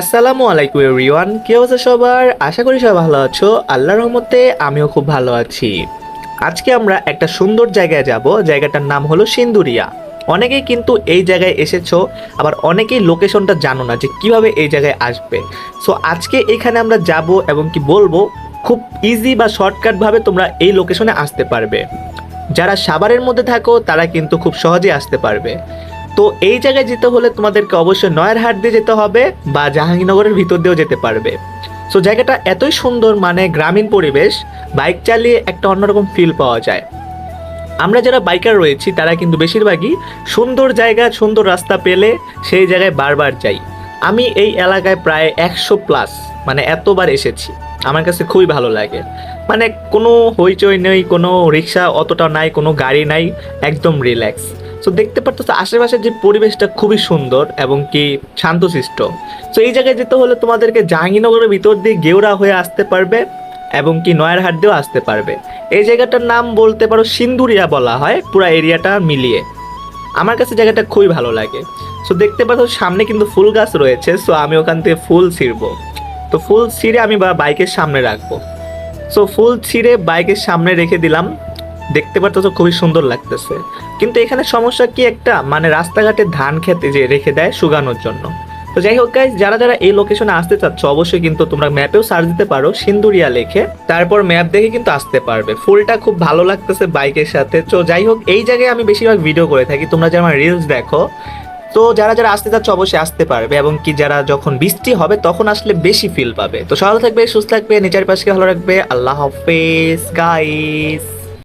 আসসালামু আলাইকুম এভরিওয়ান, কি অবস্থা সবার? আশা করি সবাই ভালো আছো। আল্লাহর রহমতে আমিও খুব ভালো আছি। আজকে আমরা একটা সুন্দর জায়গায় যাব। জায়গাটার নাম হলো সিন্দুরিয়া। অনেকেই কিন্তু এই জায়গায় এসেছ, আবার অনেকেই লোকেশনটা জানো না যে কীভাবে এই জায়গায় আসবে। সো আজকে এখানে আমরা যাব এবং কি বলব, খুব ইজি বা শর্টকাটভাবে তোমরা এই লোকেশনে আসতে পারবে। যারা সাভারের মধ্যে থাকো, তারা কিন্তু খুব সহজেই আসতে পারবে। তো এই জায়গায় যেতে হলে তোমাদেরকে অবশ্যই নয়ারহাট দিয়ে যেতে হবে বা জাহাঙ্গীরনগরের ভিতর দিয়েও যেতে পারবে। সো জায়গাটা এতই সুন্দর মানে গ্রামীণ পরিবেশ, বাইক চালিয়ে একটা অন্যরকম ফিল পাওয়া যায়। আমরা যারা বাইকার রয়েছি, তারা কিন্তু বেশিরভাগই সুন্দর জায়গা, সুন্দর রাস্তা পেলে সেই জায়গায় বারবার যাই। আমি এই এলাকায় প্রায় একশো প্লাস মানে এতবার এসেছি। আমার কাছে খুবই ভালো লাগে। মানে কোনো হইচই নেই, কোনো রিক্সা অতটা নাই, কোনো গাড়ি নাই, একদম রিল্যাক্স সো দেখতে পারতো আশেপাশের যে পরিবেশটা খুবই সুন্দর এবং কি শান্তশিষ্ট। সো এই জায়গায় যেতে হলে তোমাদেরকে জাহাঙ্গীরনগরের ভিতর দিয়ে গেওড়া হয়ে আসতে পারবে এবং কি নয়ারহাট দিয়েও আসতে পারবে। এই জায়গাটার নাম বলতে পারো সিন্দুরিয়া বলা হয়, পুরো এরিয়াটা মিলিয়ে। আমার কাছে জায়গাটা খুবই ভালো লাগে। সো দেখতে পাচ্ছ সামনে কিন্তু ফুল গাছ রয়েছে সো আমি ওখান থেকে ফুল ছিঁড়বো। তো ফুল ছিঁড়ে আমি বাইকের সামনে রাখব। সো ফুল ছিঁড়ে বাইকের সামনে রেখে দিলাম। দেখতে পারতো তো খুবই সুন্দর লাগতেছে। কিন্তু এখানে সমস্যা কি একটা? মানে রাস্তাঘাটে ধান খেতে যে রেখে দেয় শুকানোর জন্য। তো যাই হোক গাইজ যারা যারা এই লোকেশনে আসতে চাচ্ছ, অবশ্যই কিন্তু তোমরা ম্যাপেও সার্চ দিতে পারো, সিন্দুরিয়া লেখে তারপর ম্যাপ দেখে কিন্তু আসতে পারবে। ফুলটা খুব ভালো লাগতেছে বাইকের সাথে। তো যাই হোক, এই জায়গায় আমি বেশিরভাগ ভিডিও করে থাকি। তোমরা যারা আমার রিলস দেখো, তো যারা যারা আসতে চাচ্ছ, অবশ্যই আসতে পারবে। এবং কি যারা যখন বৃষ্টি হবে, তখন আসলে বেশি ফিল পাবে। তো সকাল থাকবে, সুস্থ থাকবে নিজের পাশকে ভালো রাখবে। আল্লাহ হাফেজ গাইস